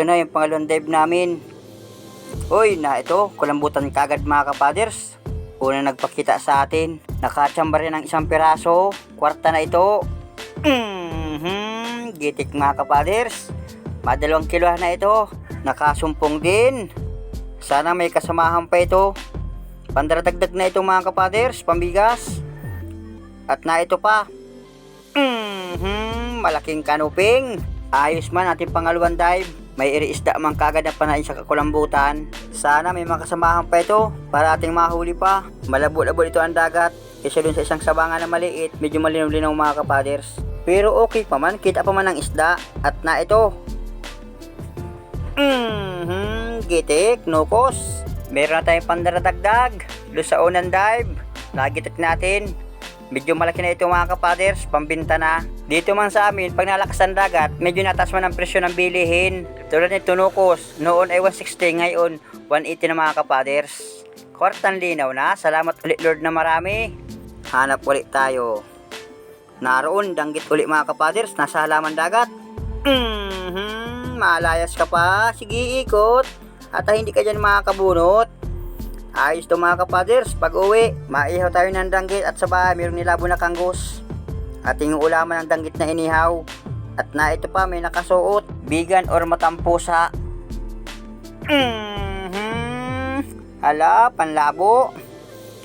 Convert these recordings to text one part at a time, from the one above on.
ito na yung pangalawang dive namin. Uy, na ito, kulambutan kagad mga kapaders. Una nagpakita sa atin, nakachamba rin ng isang piraso, kwarta na ito. Mhm, gitik mga kapaders. Madalawang kilohan na ito, nakasumpong din. Sana may kasamahan pa ito. Pandaradagdag na ito mga kapaders, pambigas. At na ito pa. Mhm, malaking kanuping. Ayos man ating pangalawang dive. May iriisda man kagad na panain sa kakulambutan. Sana may makasamahan pa ito para ating mahuli pa. Malabo-labo ito ang dagat. Kasi dun sa isang sabangan na maliit, medyo malinaw-linaw mga kapaders. Pero okay pa man, kita pa man ang isda. At na ito. Mhm, gitik, nukos. Meron na tayong pandaradagdag. Sa unang dive, nagitik natin. Medyo malaki na ito mga kapaders, pambinta na. Dito man sa amin, pag nalakas ang dagat, medyo nataas man ang presyo ng bilihin. Tulad nito nukos, noon ay 160, ngayon 180 na mga kapaders. Kwartang linaw na, salamat ulit Lord na marami. Hanap ulit tayo. Naroon, danggit ulit mga kapaders, nasa halaman dagat. Mhm, malayas ka pa, sige ikot. At ah, hindi ka dyan makakabunot. Ayos to mga kapaders, pag uwi, maihaw tayo ng danggit at sa bahay mayroong nilabo na kanggos. Ating ulaman ng danggit na inihaw. At na ito pa may nakasuot, bigan or matampusa. Mhm. Hala, panlabo.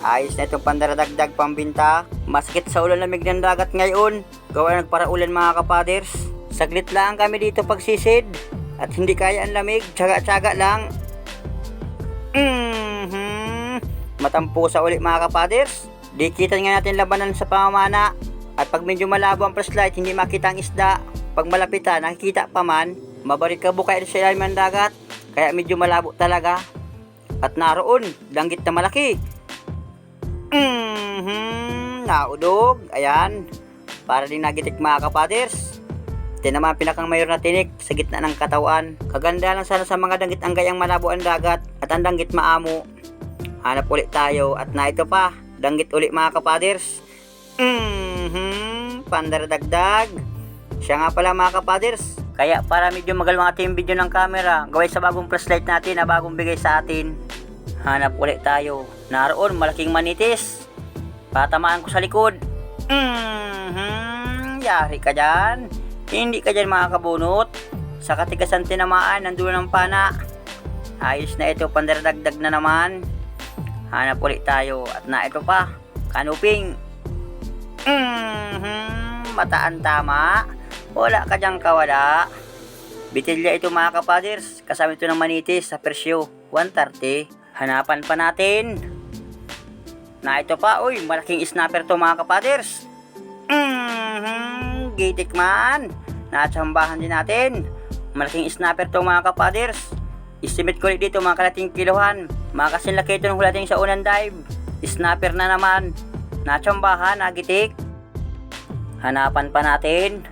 Ayos na itong pandaradagdag pambinta. Masakit sa ulan lamig ng dagat ngayon. Gawa nagparaulan mga kapaders. Saglit lang kami dito pagsisid. At hindi kaya ang lamig, tsaga-tsaga lang. Mhm. Matampo sa ulit mga kapaders. Di kita nga natin labanan sa pamamana. At pag medyo malabo ang flashlight, hindi makita ang isda. Pag malapitan, nakikita pa man, mabarik ka bukay sa ilalim ng dagat. Kaya medyo malabo talaga. At naroon, danggit na malaki. Mhm. Naudog. Ayan. Para din nagitik mga kapaders. Ito naman pinakang mayor na tinik sa gitna ng katawan. Kaganda lang sana sa mga danggit ang gayang malabo ang dagat at ang danggit maamo. Hanap ulit tayo at na ito pa, danggit ulit mga kapaders. Mhm, pandaradagdag. Siya nga pala mga kapaders. Kaya para medyo magalwang ating video ng camera, gawin sa bagong flashlight natin na bagong bigay sa atin. Hanap ulit tayo. Naroon, malaking manitis. Patamaan ko sa likod. Mhm, yari ka dyan. Hindi ka dyan makakabunot. Sa katigasan tinamaan ng dulo ng pana. Ayos na ito, pandaradagdag na naman. Hanap ulit tayo. At na ito pa, kanuping. Mhm, mataan tama. Wala ka dyan kawala. Bitilya ito mga kapaders. Kasama ito ng manitis sa presyo. 130. Hanapan pa natin. Na ito pa, uy, malaking snapper to mga kapaders. Mhm, gitik man. Natsambahan din natin. Malaking snapper to mga kapaders. Estimate ko dito mga kalating kilohan. Mga kasing laki ito ng hulating sa unang dive. Snapper na naman. Natsambahan, nagitik. Hanapan pa natin.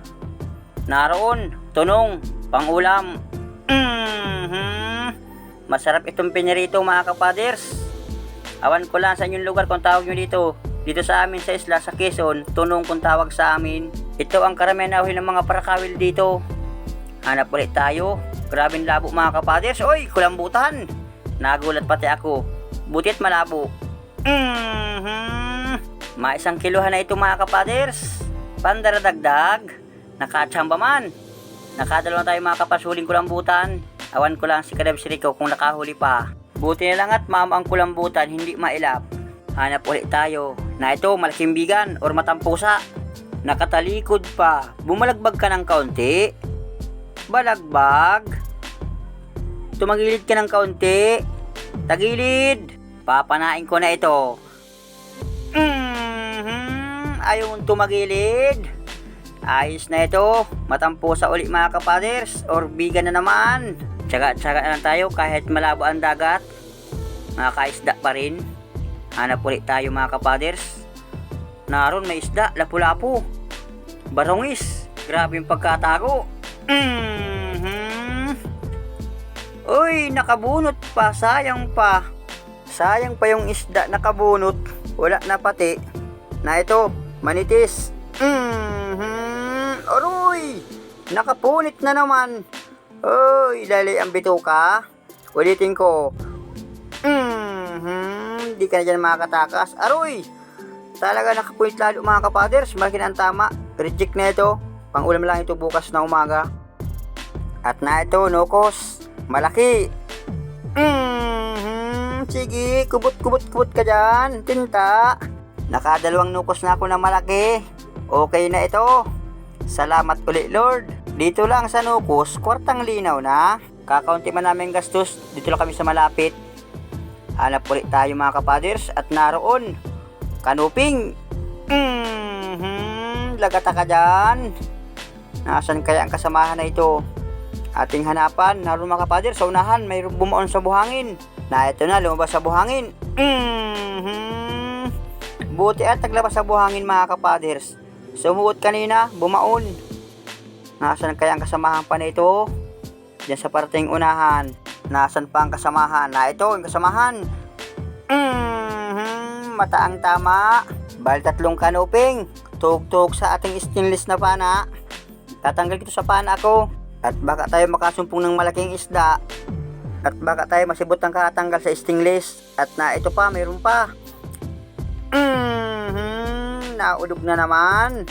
Naroon, tunong, pangulam. Mhm. Masarap itong pinirito mga kapaders. Awan ko lang sa inyong lugar kung tawag nyo dito. Dito sa amin sa isla sa Quezon, tunong kung tawag sa amin. Ito ang karamihan na ng mga parakawil dito. Hanap ulit tayo. Grabing labo mga kapaders. Oy, kulambutan. Nagulat pati ako. Butit malabo. Mhm. Maisang kiluhan na ito mga kapaders. Pandaradagdag. Nakatsamba man. Nakadalawa tayo mga kapasuling kulambutan. Awan ko lang si Kadab Siriko kung nakahuli pa. Buti na lang at ma'am ang kulambutan hindi mailap. Hanap ulit tayo na ito malaking bigan or matampusa. Nakatalikod pa. Bumalagbag ka ng kaunti. Balagbag. Tumagilid ka ng kaunti. Tagilid. Papanain ko na ito. Ayaw tumagilid. Ayos na ito. Matampusa ulit mga kapaders. Or bigan na naman. Tsaga-tsaga na lang tayo kahit malabo ang dagat. Nakakaisda pa rin. Hanap ulit tayo mga kapaders. Naroon may isda, lapu-lapu. Barongis. Grabe yung pagkatago. Mhm. Uy, nakabunot pa. Sayang pa. Sayang pa yung isda nakabunot. Wala na pati. Na ito, manitis. Mhm. Aroy! Nakapunit na naman. Uy, lali ang bituka. Ulitin ko. Mhm, di ka na dyan makakatakas. Aroy! Talaga nakapuit lalo mga kapaders. Malaki na ang tama. Reject na ito. Pangulam lang ito bukas na umaga. At na ito, nukos. Malaki. Mhm, sige. Kubot, kubot, kubot ka dyan. Tinta. Nakadalawang nukos na ako na malaki. Okay na ito. Salamat ulit, Lord. Dito lang sa nukos, kwartang linaw na. Kakaunti man namin gastos. Dito lang kami sa malapit. Hanap ulit tayo mga kapaders at naroon. Kanuping. Mhm, lagata ka dyan. Nasaan kaya ang kasamahan na ito? Ating hanapan, naroon mga kapaders sa unahan, mayroong bumaon sa buhangin. Na ito na, lumabas sa buhangin. Mhm. Buti at naglabas sa buhangin mga kapaders. Sumuot kanina, bumaon. Nasaan kaya ang kasamahan pa na ito? Diyan sa parating unahan. Nasaan pa ang kasamahan? Na ito, ang kasamahan. Mhm, mata ang tama. Bal tatlong kanuping. Tug-tug sa ating stainless na pana. Tatanggal ito sa pana ko. At baka tayo makasumpong ng malaking isda. At baka tayo masibot ng katanggal sa stainless. At na ito pa, mayroon pa. Mhm, naudog na naman.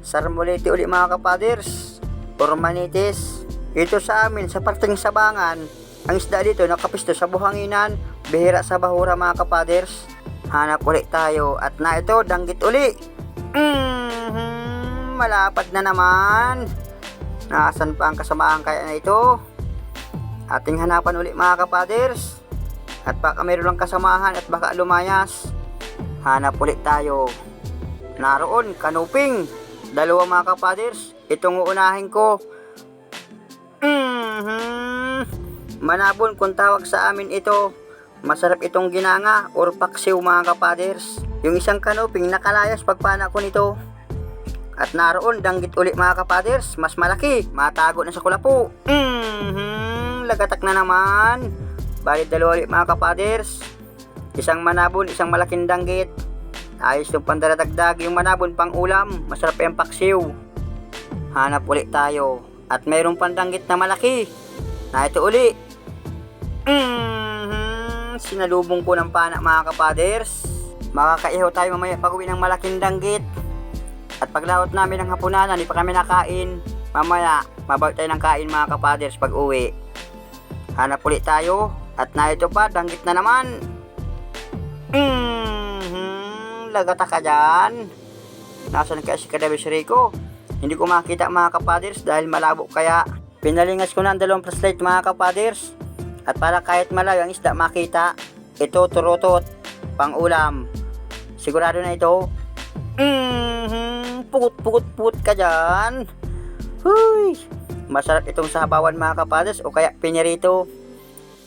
Sarmuliti uli mga kapaders. Formanitis. Ito sa amin, sa parting sabangan, ang isda dito nakapisto sa buhanginan, bihira sa bahura mga kapaders. Hanap ulit tayo at na ito, danggit uli. Mhm, malapad na naman. Nasaan pa ang kasamahan kaya na ito? Ating hanapan uli mga kapaders. At baka mayroon lang kasamahan at baka lumayas. Hanap ulit tayo. Naroon, kanuping. Dalawa mga kapaders. Itong uunahin ko. Mhm. Manabon kung tawag sa amin ito. Masarap itong ginanga or paksiw mga kapaders. Yung isang kanuping nakalayas pagpana ko nito. At naroon, danggit uli mga kapaders. Mas malaki, matago na sa kulapo. Mhm. Lagatak na naman. Bali dalawa ulit mga kapaders. Isang manabon, isang malaking danggit. Ayos yung pandaradagdag yung manabon pang ulam. Masarap yung paksiw. Hanap ulit tayo. At mayroong pandanggit na malaki. Na ito uli. Mhm. Sinalubong ko ng pana mga kapaders. Makakaihaw tayo mamaya pag uwi ng malaking danggit. At paglawat namin ng hapunan, hindi pa kami nakain. Mamaya, mabawi tayo ng kain mga kapaders pag uwi. Hanap ulit tayo. At na ito pa, danggit na naman. Mhm. Lagata ka dyan. Nasaan kaya si Kadabis Rico? Hindi ko makita mga kapaders dahil malabo kaya pinalingas ko na ang dalawang flashlight mga kapaders. At para kahit malayo ang isda makita, ito turutot, pang ulam. Sigurado na ito. Mhm. Pukot, pukot, pukot ka dyan. Huy! Masarap itong sabawan mga kapaders o kaya pinirito.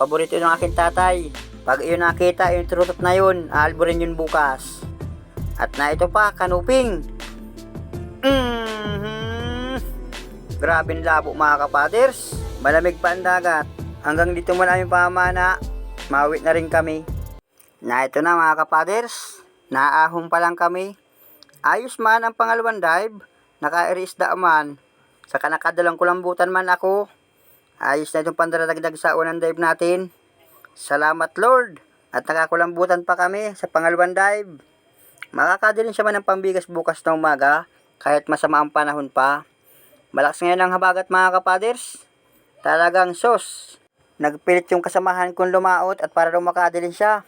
Paborito ng aking tatay. Pag iyon nakita, yung turutot na yun, aalburin yun bukas. At na ito pa, kanuping. Mhm. Grabe labo mga kapaders. Malamig pa ang dagat. Hanggang dito muna aming pamana. Mawi na rin kami. Na ito na mga kapaders. Naahon pa lang kami. Ayos man ang pangalawang dive. Naka-irisda man. Saka nakadalang kulambutan man ako. Ayos na itong pandaradagdag sa unang dive natin. Salamat Lord. At nakakulambutan pa kami sa pangalawang dive. Makakadalhin siya man ng pambigas bukas na umaga. Kahit masama ang panahon pa. Malakas ngayon ang habagat mga kapaders. Talagang sos. Nagpilit yung kasamahan kong lumaot at para daw makadalhin siya.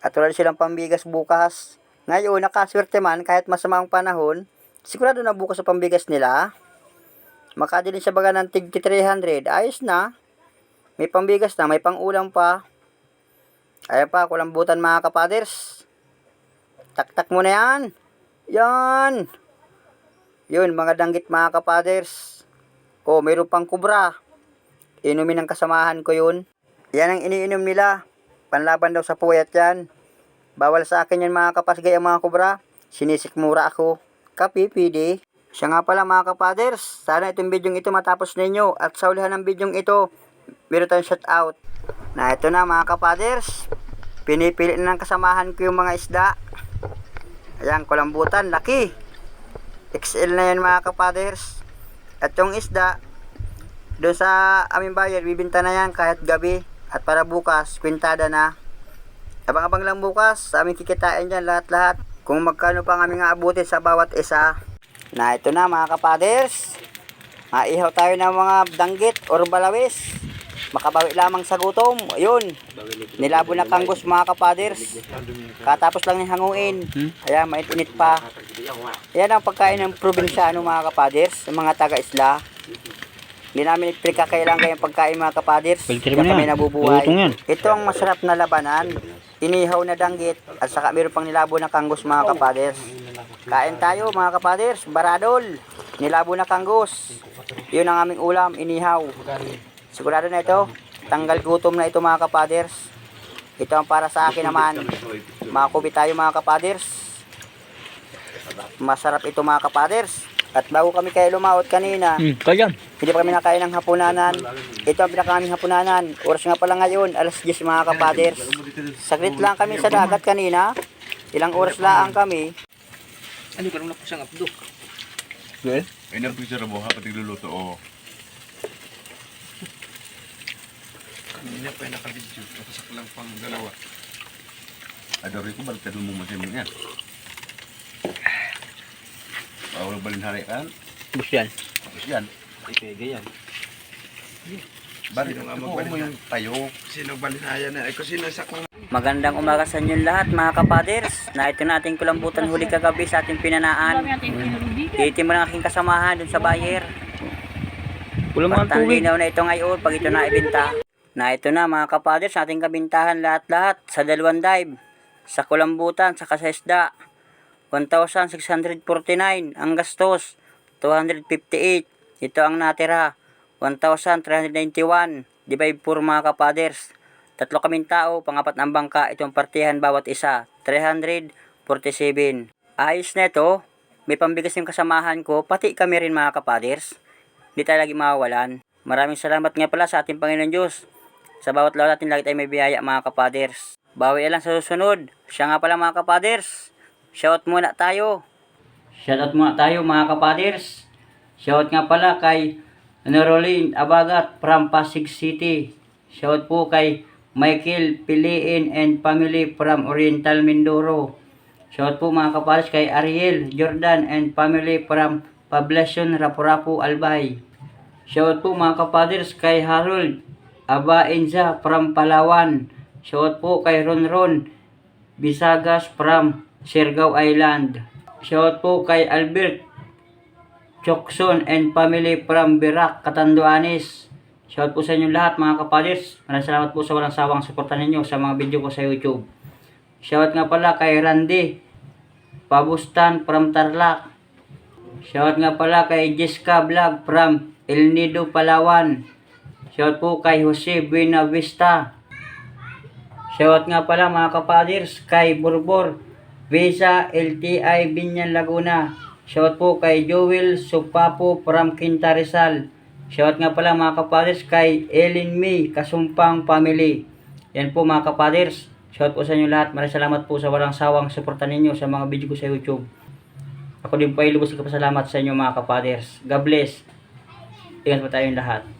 At wala silang pambigas bukas. Ngayon, nakaswerte man kahit masama ang panahon, sigurado na bukas sa pambigas nila. Makadalhin siya baga ng tig 300. Ayos na. May pambigas na, may pangulam pa. Ayan pa, kulambutan mga kapaders. Taktak mo na yan. Yan. Yun, mga danggit mga kapaders. Oh, mayroon pang kubra. Inumin ng kasamahan ko yun. Yan ang iniinom nila. Panlaban daw sa puyat yan. Bawal sa akin yan mga kapasgay ang mga kubra. Sinisikmura ako. Kapipidi. Siya nga pala mga kapaders. Sana itong bidyong ito matapos ninyo. At sa ulihan ng bidyong ito, meron tayong shout out. Na ito na mga kapaders. Pinipili na ng kasamahan ko yung mga isda. Ayan, kulambutan. Laki. XL na yan mga kapaders. At yung isda, Doon sa aming buyer, bibinta na yan kahit gabi. At para bukas, kwintada na. Abang-abang lang bukas, sa aming kikitain dyan lahat-lahat. Kung magkano pa aming aabutin sa bawat isa. Na ito na mga kapaders. Maihaw tayo ng mga danggit or balawis. Makabawi lamang sa gutom. Ayun. Nilabo na kanggos mga kapaders. Katapos lang ni hanguin. Ayan, mainit-init pa. Yan ang pagkain ng probinsyano mga kapaders. Ng mga taga-isla. Hindi namin explica kailan kayong pagkain mga kapaders. Kaya kami nabubuhay. Ito ang masarap na labanan. Inihaw na danggit at saka meron pang nilabo na kanggos mga kapaders. Kain tayo mga kapaders. Baradol. Nilabo na kanggos. Yun ang aming ulam. Inihaw. Sigurado na ito. Tanggal gutom na ito mga kapaders. Ito ang para sa akin naman. Makakubi tayo mga kapaders. Masarap ito mga kapaders. At bago kami kayo lumaot kanina, Hmm, kaya yan. hindi pa kami nakain ng hapunanan. Ito ang pinakaming hapunanan. Oras nga pala ngayon, alas 10 mga kapaders. Saglit lang kami sa dagat kanina. Ilang oras lang kami. Ano ka nung napusang abdo? Well, Ay, nang picture mo ha, pati luluto, oh. Kanina pa yung nakabidyo. Napasak lang pang dalawa. Adori ko, balik ka mo masin mo yan. Bawal balinhari kan? bus yan. Tapos yan. Ay, pwede yan. Balik Sino nga ko magbalinha? mo yung tayo. Sino balinaya na? Ay, kung sino saklang Magandang umaga sa inyo lahat mga kapaders. Na ito na ating kulambutan huli kagabi sa ating pinanaan. Titi mo ng aking kasamahan dun sa bayer. Wala mga linaw na ito ngayon pag ito na ibenta. Na ito na mga kapaders, ating kabintahan lahat-lahat sa dalawang dive. Sa kulambutan, sa kasesda. 1,649 ang gastos. 258. Ito ang natira. 1,391. Divide 4 mga kapaders. Tatlo kaming tao, pangapat ng bangka, itong partihan bawat isa. 347. Ayos na ito. May pambigas yung kasamahan ko, pati kami rin mga kapaders. Hindi tayo lagi mawawalan. Maraming salamat nga pala sa ating Panginoon Diyos. Sa bawat law natin lagi tayo may biyaya mga kapaders. Bawi lang sa susunod. Siya nga pala mga kapaders. Shout muna tayo. Shoutout muna tayo mga kapaders. Shout nga pala kay Norolin Abagat from Pasig City. Shout po kay Michael Piliin and family from Oriental Mindoro. Shout po mga kapaders kay Ariel Jordan and family from Poblacion Rapu-Rapu Albay. Shout po mga kapaders kay Harold Aba Inza from Palawan. Shout po kay Ronron Bisagas from Siargao Island. Shout po kay Albert Chokson and family from Birak, Catanduanes. Shout po sa inyo lahat mga kapaders. Maraming salamat po sa walang sawang suporta ninyo sa mga video ko sa YouTube. Shout nga pala kay Randy Pabustan from Tarlac. Shout nga pala kay Jessica Vlog from El Nido, Palawan. Shout po kay Jose Buena Vista. Shout nga pala mga kapaders kay Burbor Visa LTI Binyan Laguna. Shout po kay Joel Supapo from Quinta Rizal. Shout nga pala mga kapaders kay Ellen May Kasumpang Family. Yan po mga kapaders. Shout po sa inyo lahat. Maraming salamat po sa walang sawang suporta ninyo sa mga video ko sa YouTube. Ako din po ay lubos na pasalamat sa inyo mga kapaders. God bless. Ingat po tayong lahat.